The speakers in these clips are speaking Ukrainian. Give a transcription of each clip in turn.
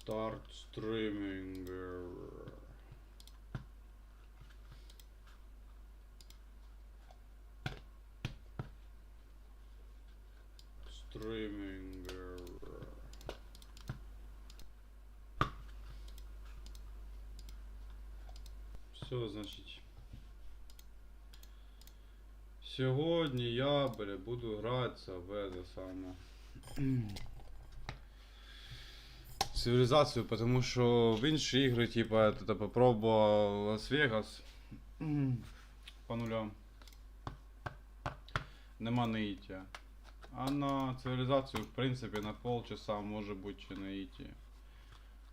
Start streaming. Streaming. Все, значить. Сьогодні я, бля, буду гратися в это саме. Цивілізацію, тому що в інші ігри, типа, тут попробував Лас-Вегас. По нулям. Нема наїття. А на цивілізацію, в принципі, на полчаса може бути чи наїття.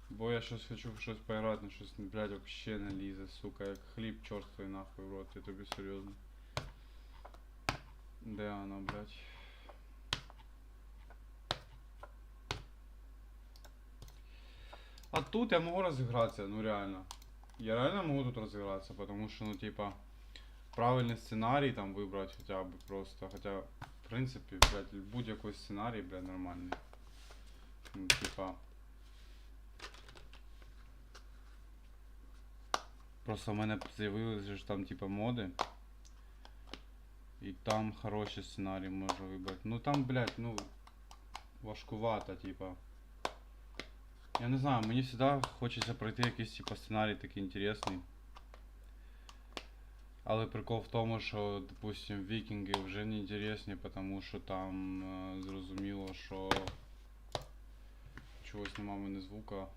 Бо я щось хочу щось поіграти, на щось, блядь, вообще не лізе, сука, як хліб чорствий нахуй в рот, я тобі серйозно. Де вона, блядь? А тут я могу разыграться, ну реально. Я реально могу тут разыграться, потому что, ну, типа, правильный сценарий там выбрать хотя бы просто. Хотя, в принципе, блядь, будь-який сценарій, блядь, нормальний. Ну, типа. Просто в мене з'явилися ж там, типа, моди. І там хороший сценарій можна вибрати. Ну там, блядь, ну. Важкувато, типа. Я не знаю, мені завжди хочеться пройти якийсь типу, сценарій такий інтересний. Але прикол в тому, що, допустим, вікінги вже не інтересні, тому що там е, зрозуміло, що чогось нема мене звука.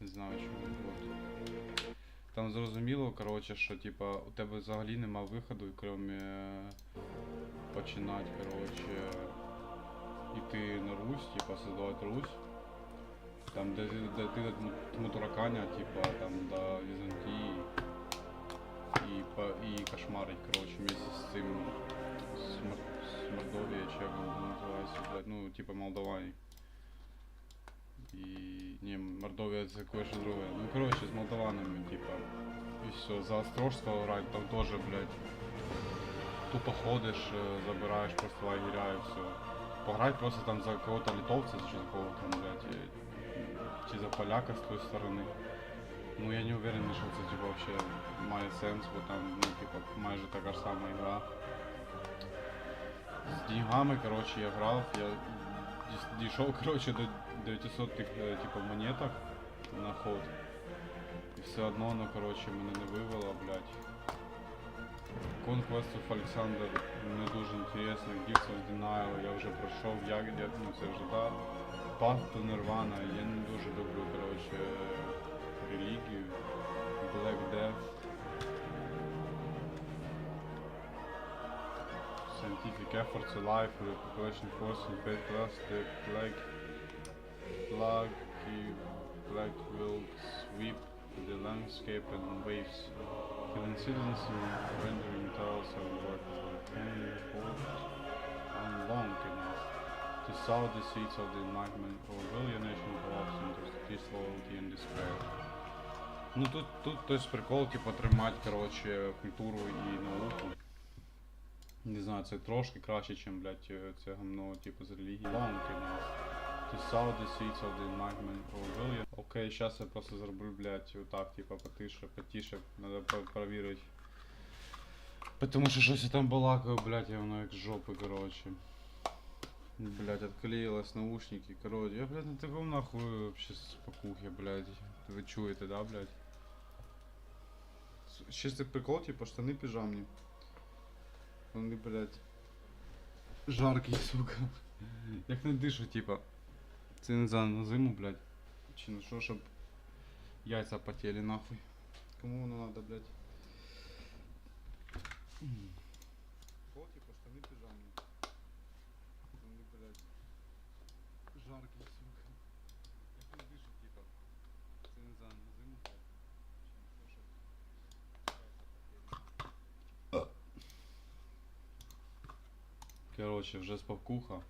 Не знаю чого. Вот. Там зрозуміло, коротше, що типа у тебе взагалі нема виходу, крім е, починати, коротше, іти на Русь, типа создавати Русь. Там, де, де ти до Тму- Тараканя, типа там до Візантії і, по- і кошмарить, коротше, вместе з цим з, Мор, з Мордовією, чи як воно називається, блядь, ну, типа Молдавані. І. Ні, Мордовія це кое-що друге. Ну коротше, з молдаванами, типа. І все, за Острожського грати, там теж, блядь. Тупо ходиш, е, забираєш просто лагеря і все. Пограть просто там за кого-то литовця, чи за кого там, блядь, е, чи за поляка з тої сторони. Ну я не уверен, що це типа вообще має сенс, бо там, ну, типа, майже така ж сама гра. З деньгами, коротше, я грав, я дійшов, коротше, до 900 тих, е, типу, монеток на ход. І все одно, ну, коротше, мене не вивело, блядь. Conquest of Alexander не дуже інтересно, Gifts of Denial я вже пройшов, я, я ну, це вже да. Path to Nirvana, я не дуже люблю, коротше, релігію. Black Death. Scientific efforts alive, population force and pay plastic, like Lucky black will sweep the landscape and waves. Citizens and rendering of what can hold on long enough to sow the seeds of the enlightenment or will your nation collapse into disloyalty and despair. Ну тут, тут то есть прикол, типа, тримати, короче, культуру і науку. Не знаю, це трошки краще, ніж, блядь, е, це гамно, типу, з релігії. Long enough to sow the seeds of the. Окей, сейчас я просто зроблю, блядь, отак, типа, потише, потише, надо по- Потому що щось я там балакаю, блядь, і воно як з жопи, короче. Блядь, отклеилось наушники, короче. Я, блядь, на таком нахуй вообще спокухе, блядь. Ви чуєте, да, блядь? Чистий прикол, типа, штани піжамні. Вони, блядь, жаркі, сука. Як не дишу, типа. Це не за на зиму, блядь. Чи на що, щоб яйця потели нахуй. Кому воно надо, блядь? Прикол, типа, штани піжамні. Вони, блядь, жаркі, сука. Як не дишу, типа. Це не за на зиму, блядь. Чи на що, щоб яйця потели. Короче, вже спавкуха.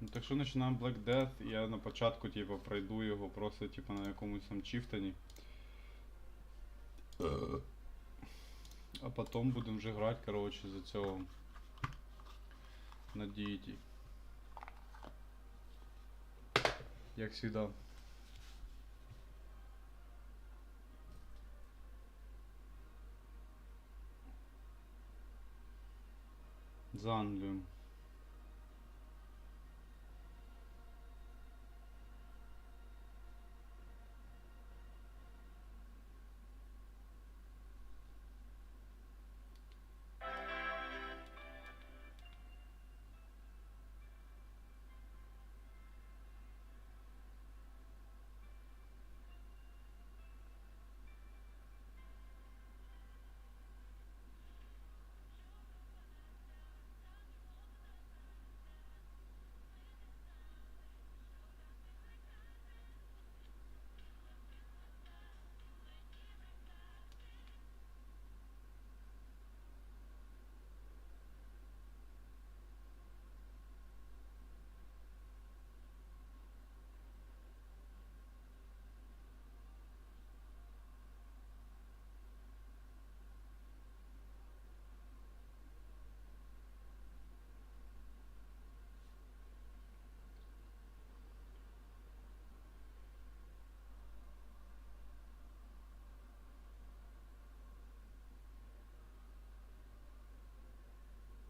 Ну так що починаємо Black Death, я на початку типу, пройду його просто типу, на якомусь там чифтані. А потім будемо вже грати, короче, за цього. на дієті. Як завжди. За Англію.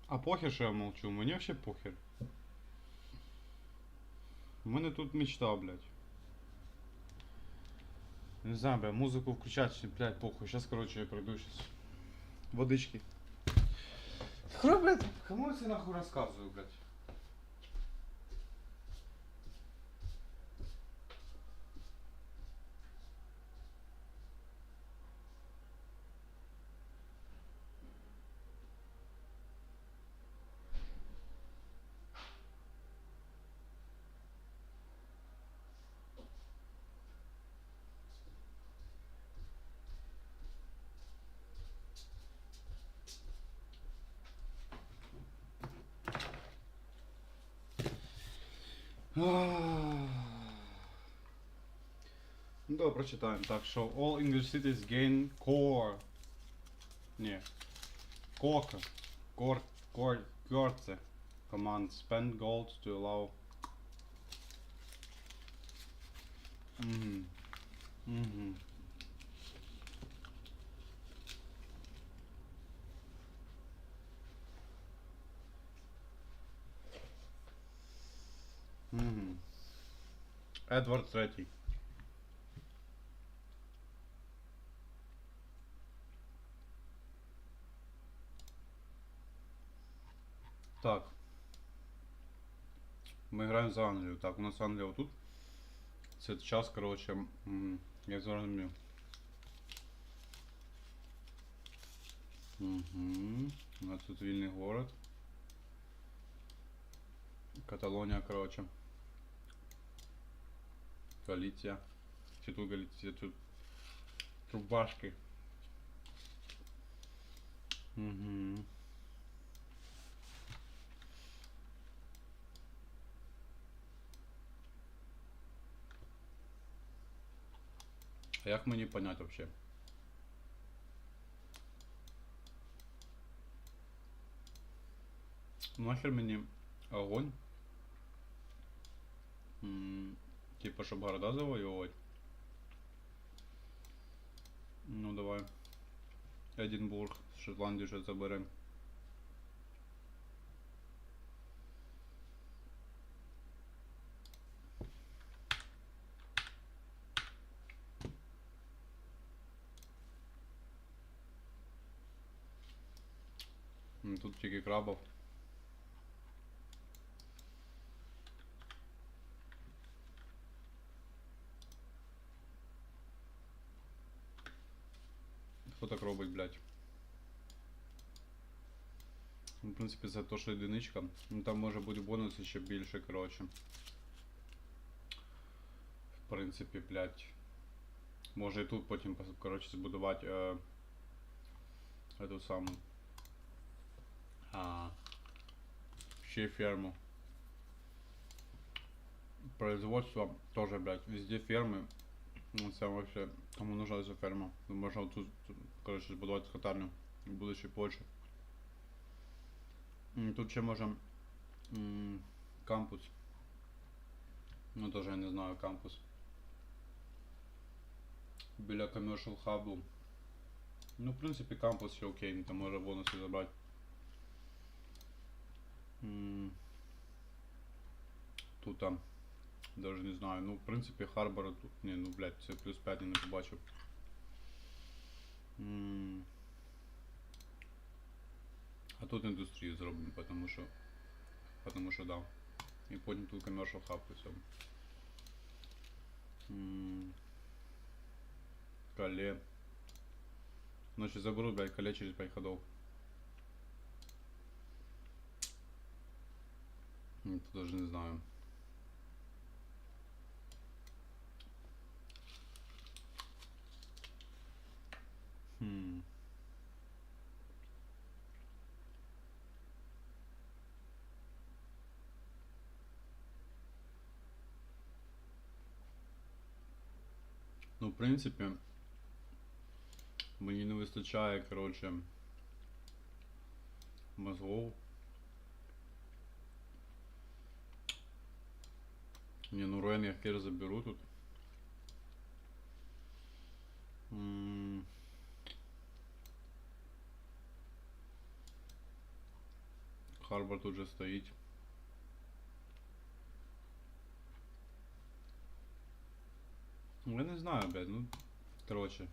А похер, що я молчу, мені вообще похер. У мене тут мечта, блядь. Не знаю, бля, музыку включать, блядь, похуй. Сейчас, короче, я пройду сейчас. Водички. Хуй, блядь, кому я це нахуй рассказываю, блядь? Ну, давай прочитаємо. Так, що all English cities gain core. Ні. Кока. Кор. Кор. Корце. Command spend gold to allow. Угу. Угу. Угу. Едвард третій. Так. Ми граємо за Англію. Так, у нас Англія отут. Це час, коротше, я зрозумів. Угу. У нас тут вільний город. Каталонія, коротше. Галіція. Чи тут Галіція, тут Трубашки. Угу. А як мені понять вообще? Нахер мені огонь? М, Типа, щоб города завоювати? Ну давай. Единбург, Шотландію ще заберем. М, Тут тільки крабов. принципі, за те, що одиничка. Ну там може бути бонуси ще більше, коротше. В принципі, блядь. Може і тут потім, пос- коротше, збудувати е, эту саму. А, ще ферму. Производство тоже, блядь, везде фермы. Ну, Це вообще, кому нужна ця ферма. Ну, Можна тут, тут, коротше, збудувати хатарню в будущій Польщі. М, Тут ще можемо М, Кампус. Ну теж я не знаю кампус. Біля Commercial Hub. Ну, в принципі, кампус ще окей, ну, там може бонуси забрати. М, Тут там. Даже не знаю. Ну, в принципі, Харбора тут. Ні, ну блядь, це плюс 5 я не побачив. М. А тут індустрію зроблено, потому що. Потому що да. І потім тут commercial hub і все. М. Кале. Ночі заберу, блядь, кале через 5 ходов. М, Тут даже не знаю. Хм. принципі, мені не вистачає, коротше, мозгов. Не, ну Руэн я хер заберу тут. М. Харбор тут же стоїть. Я не знаю, блядь, ну, короче.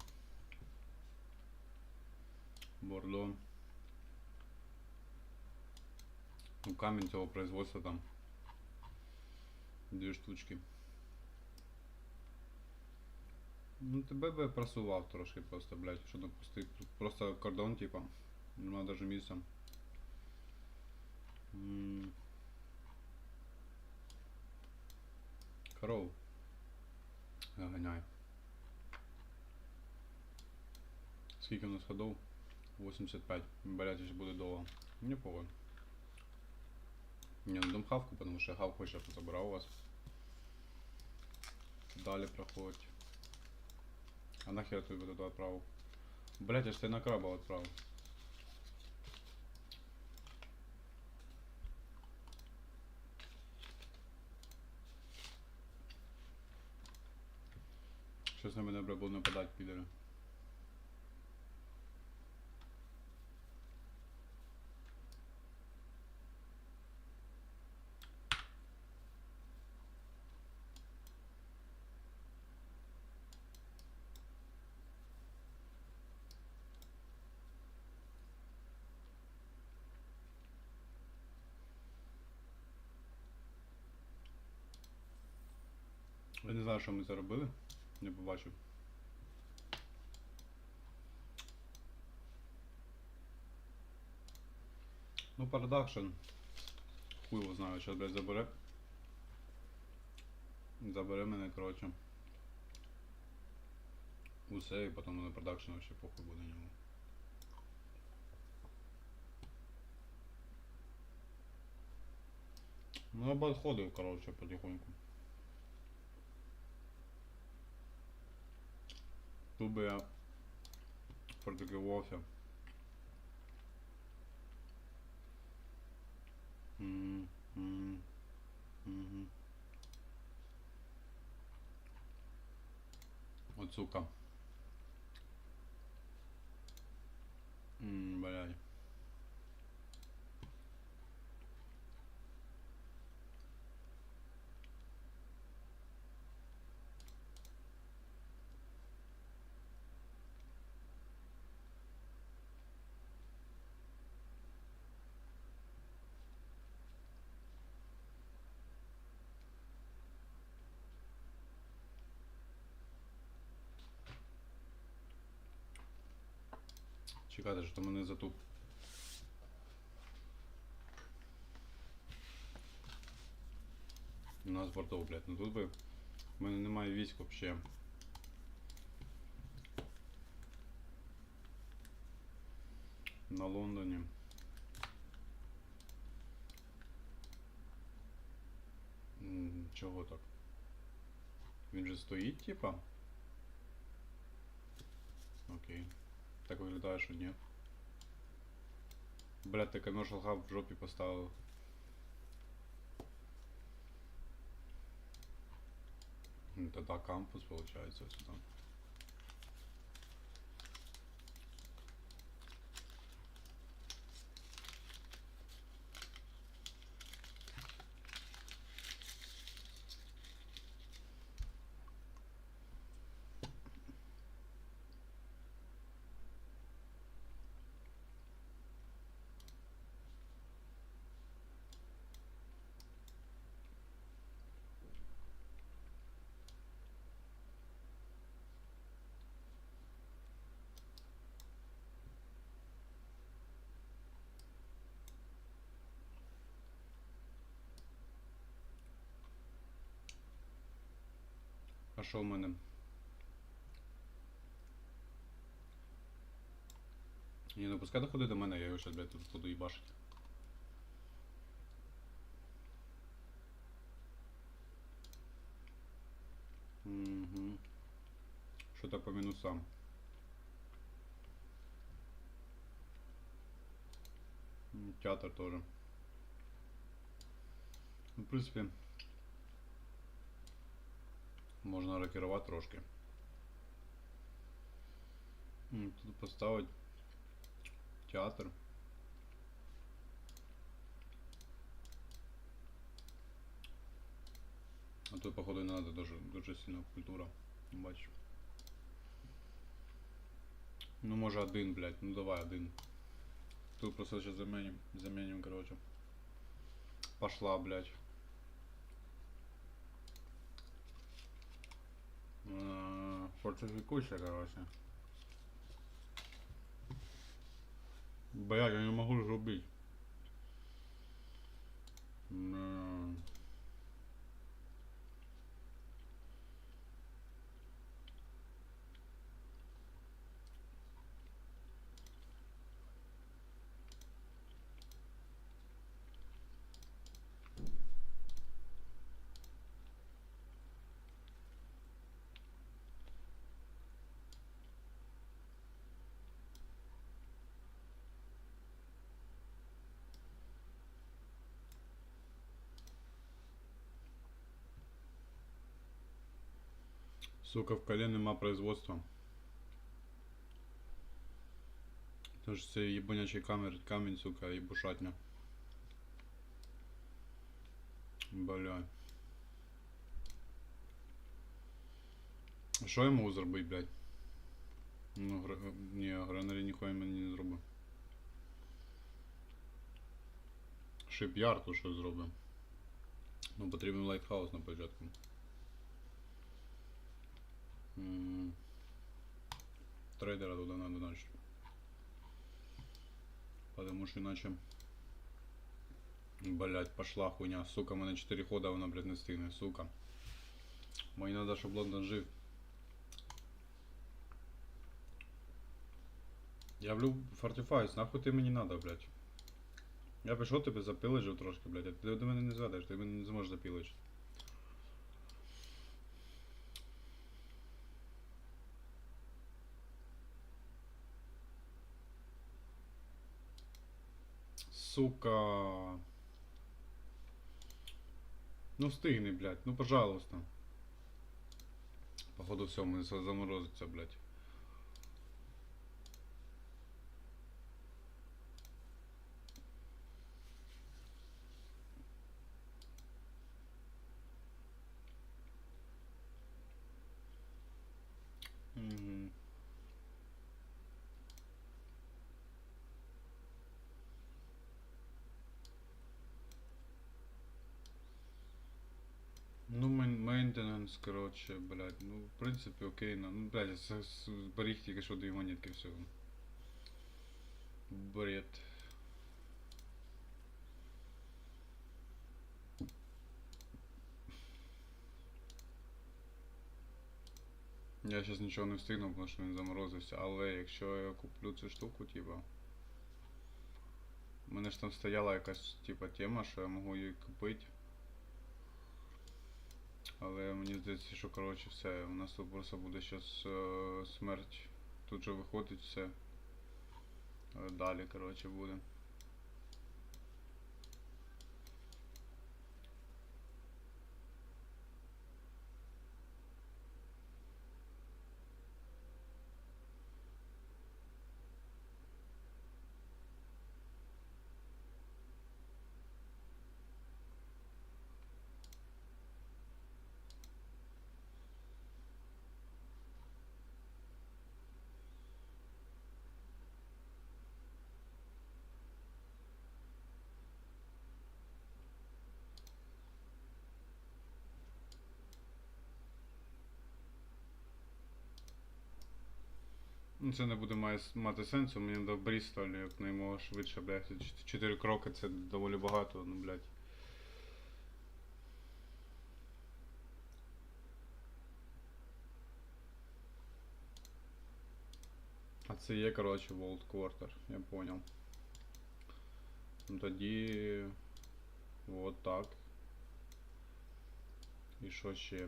Бордо. Ну, камень цього производства там. Дві штучки. Ну, тебе би просував трошки просто, блядь, що там пустий. Просто кордон, типа. Нема даже місця. Коров. Ганяй. Скільки у нас ходов? 85. Блять, ще буде довго. Не повод. Не, ну дам хавку, потому что хавку сейчас забрал у вас. Далі проходь. А нахер ты вот это отправил? Блять, я ж тебе на краба отправил. Щось на мене бля, нападати, підери. Я не знаю, що ми заробили. Не побачив. Ну, продакшн. Хуй його знаю, зараз, блядь, забере. Забере мене, коротше. Усе, і потім на продакшн вообще похуй буде ньому. Ну, я подходив, коротше, потихоньку. Би я продикувався. М, м, мгм. От сука. М, Блядь. Чекайте, що мене затуп. У нас бортов, блядь, ну тут би. В мене немає військ вообще. На Лондоні. Чого так? Він же стоїть, типа? Окей. Так виглядає, що ні. блять ти commercial hub в жопі поставив. Это да, кампус получается сюда. Що в мене? Ні, ну пускай доходить до мене, я його блядь, тут буду їбашити. Угу. Що-то по мінусам. Театр тоже. Ну, в принципі, можна рокерувати трошки. Тут поставить театр. А тут, походу, не надо дуже, дуже сильно культура. Бачу. Ну, може один, блядь. Ну давай один. Тут просто сейчас заменим. Заменим, короче. Пошла, блядь. Фортификуйся, короче. Блять, я не могу зробити. Сука, в коле нема производства. Тож це єбанячий камер, камінь, сука, і бушатня. Бля. Що можу зробити, блядь? Ну, гра... ні, гранарі ніхуя мені не зробив. Шип'ярд то що зробив. Ну, потрібен лайтхаус на початку. Трейдера туда надо дальше. Потому что иначе... Блять, пошла хуйня. Сука, у мене 4 хода, вона, блядь, не стигне, сука. Мені надо, щоб Лондон жив. Я влю фортифайс, нахуй ти мені надо, блядь. Я пішов тебе запилижив трошки, блядь, ти до мене не зведеш, ти мене не зможеш запіличити. Сука. Ну встигни, блядь, ну пожалуйста. Походу все, мы заморозиться, блядь. Мейнтенанс, короче, блядь, ну, в принципе, окей, ну, блядь, зберіг тільки що дві монетки, все. Бред. Я зараз нічого не встигну, тому що він заморозився, але якщо я куплю цю штуку, типа. У мене ж там стояла якась, типа, тема, що я можу її купити. Але мені здається, що коротше все, у нас тут просто буде зараз е, смерть. Тут же виходить все. Е, Далі, коротше, буде. Ну, Це не буде має, мати сенсу, мені до Брістоль, як наймога швидше, блядь. Чот- Чотири кроки це доволі багато, ну, блядь. А це є, коротше, World Quarter, я понял. Ну тоді. Вот так. І що ще?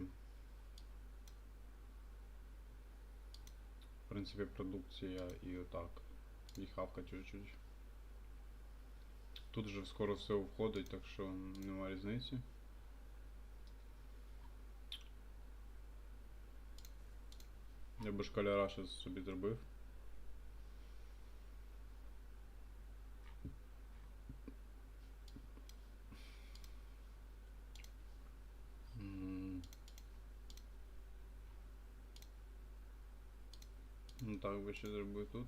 Принципі, продукція і отак. І хавка чуть-чуть. Тут вже скоро все входить, так що нема різниці. Я би школяра щось собі зробив. М. Ну так би ще зробив тут.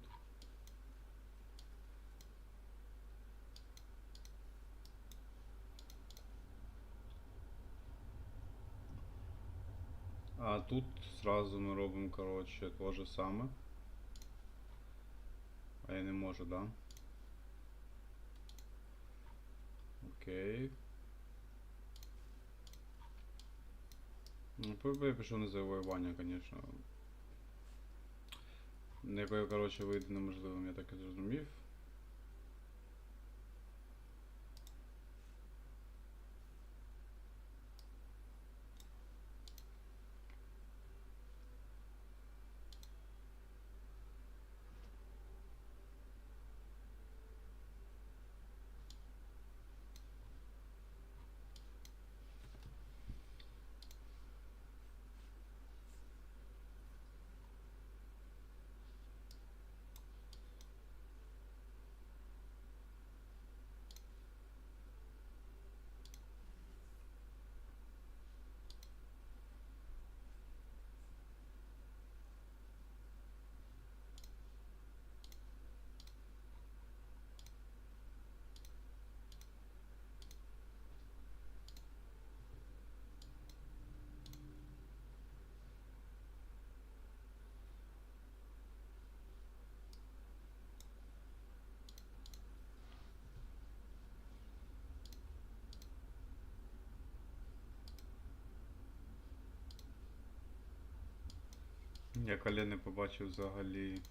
А тут сразу ми робимо, короче, то же саме. А я не можу, да? Окей. Ну, я пішов на завоювання, конечно. Якою, коротше, вийде неможливим, я так і зрозумів. Я коли не побачив взагалі.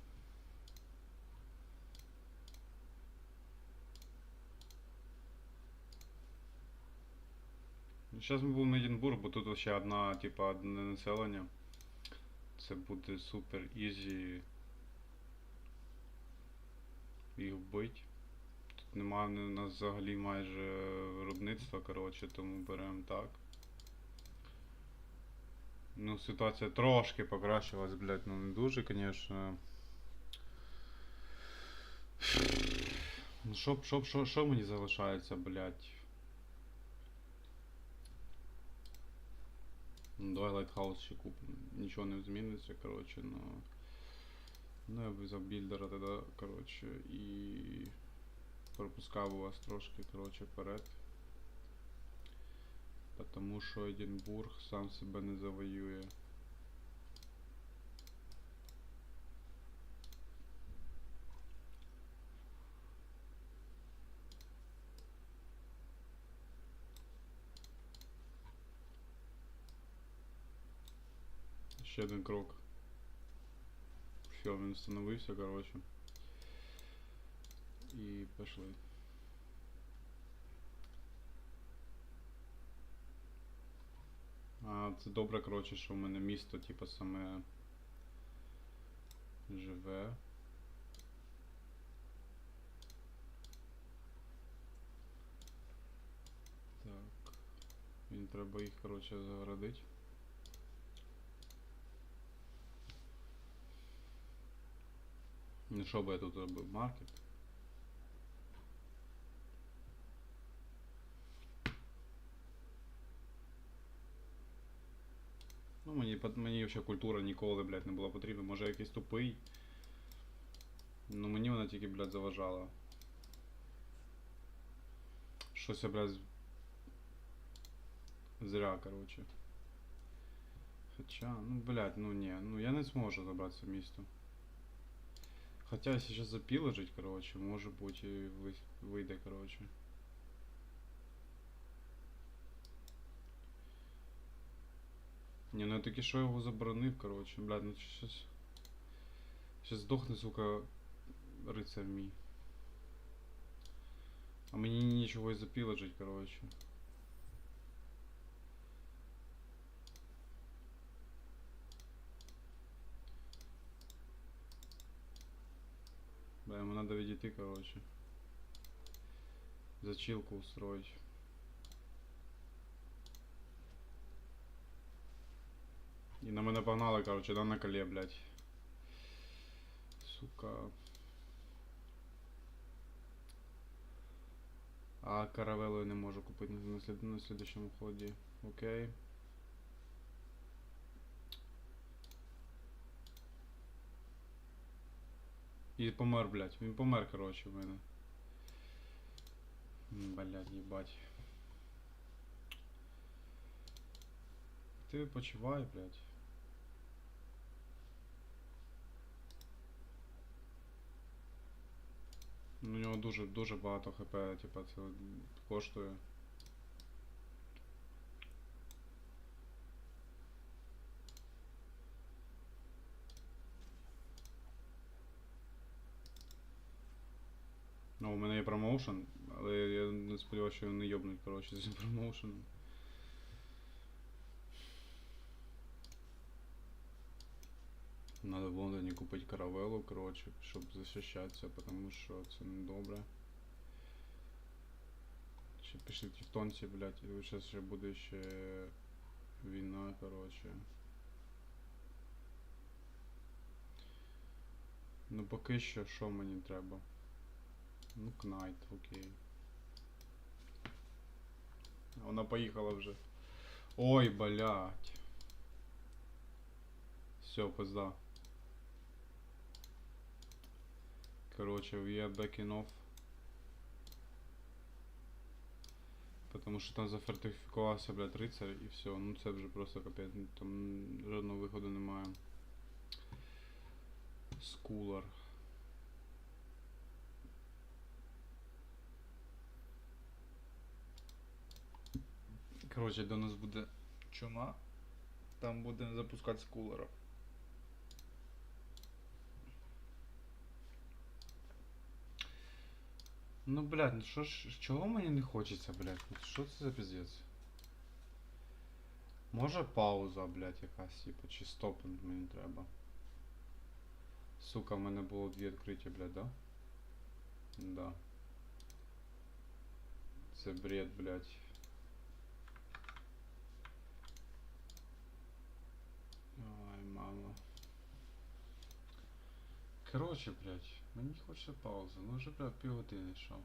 Зараз ми будемо Единбург, бо тут ще одна, типа, одне населення. Це буде супер ізі їх вбить. Тут немає у нас взагалі майже виробництва, коротше, тому беремо так. Ну, ситуація трошки покращилась, блядь, ну не дуже, конечно. Ну, що, що, що, що мені залишається, блядь? Ну, давай лайтхаус ще купимо. Нічого не зміниться, коротше, но... Ну, я б взяв білдера тоді, коротше, і пропускав у вас трошки, коротше, вперед. Потому що Единбург сам себе не завоює. Ще один крок. Все, він встановився, коротше. І пішли. А, це добре, коротше, що в мене місто, типу, саме живе. Так. Мені треба їх, коротше, загородити. Ну що би я тут робив? Маркет? Ну, мені, пот- мені взагалі культура ніколи, блядь, не була потрібна. Може якийсь тупий. Ну мені вона тільки, блядь, заважала. Щось я, блядь, з- зря, короче. Хоча, ну, блядь, ну ні, ну я не зможу забрати це місто. Хотя, если сейчас запилажить, короче, может быть и вы- вийде, короче. Не, ну я таки що його заборонив, короче, блядь, ну щас... Щас здохне, сука, рицар мій. А мені нічого і запілажить, короче. Да, ему надо відійти, короче. Зачилку устроить. на мене погнали, короче, да на коле, блядь. Сука. А каравелу я не можу купити на, слід... на слідчому ході. Окей. І помер, блядь. Він помер, короче, в мене. М, Блядь, їбать. Ти почувай, блядь. У нього дуже дуже багато хп, типа це коштує. Ну, у мене є промоушен, але я не сподіваюся, що вони йобнуть, коротше, з промоушеном. Надо в Лондоні купити каравелу, коротше, щоб захищатися, тому що це не добре. Ще пішли тевтонці, блядь, і зараз ще буде ще війна, коротше. Ну поки що що мені треба? Ну, Кнайт, окей. Вона поїхала вже. Ой, блядь. Все, пизда. Короче, we are backing off. Потому що там зафортифікувався, блядь, рицар і все. Ну це вже просто капець. ну, Там жодного виходу немає. Скулар. Короче, до нас буде чума. Там будемо запускати скулера. Ну, блядь, ну що ж, чого мені не хочеться, блядь? Ну, Що це за пиздец? Може пауза, блядь, якась, типу, чи стопинг мені треба. Сука, в мене було дві відкриті, блядь, да? Да. Це бред, блядь. Ай, мама. Короче, блядь, Мені хоче пауза. Ну вже, блядь, півгодини йшов.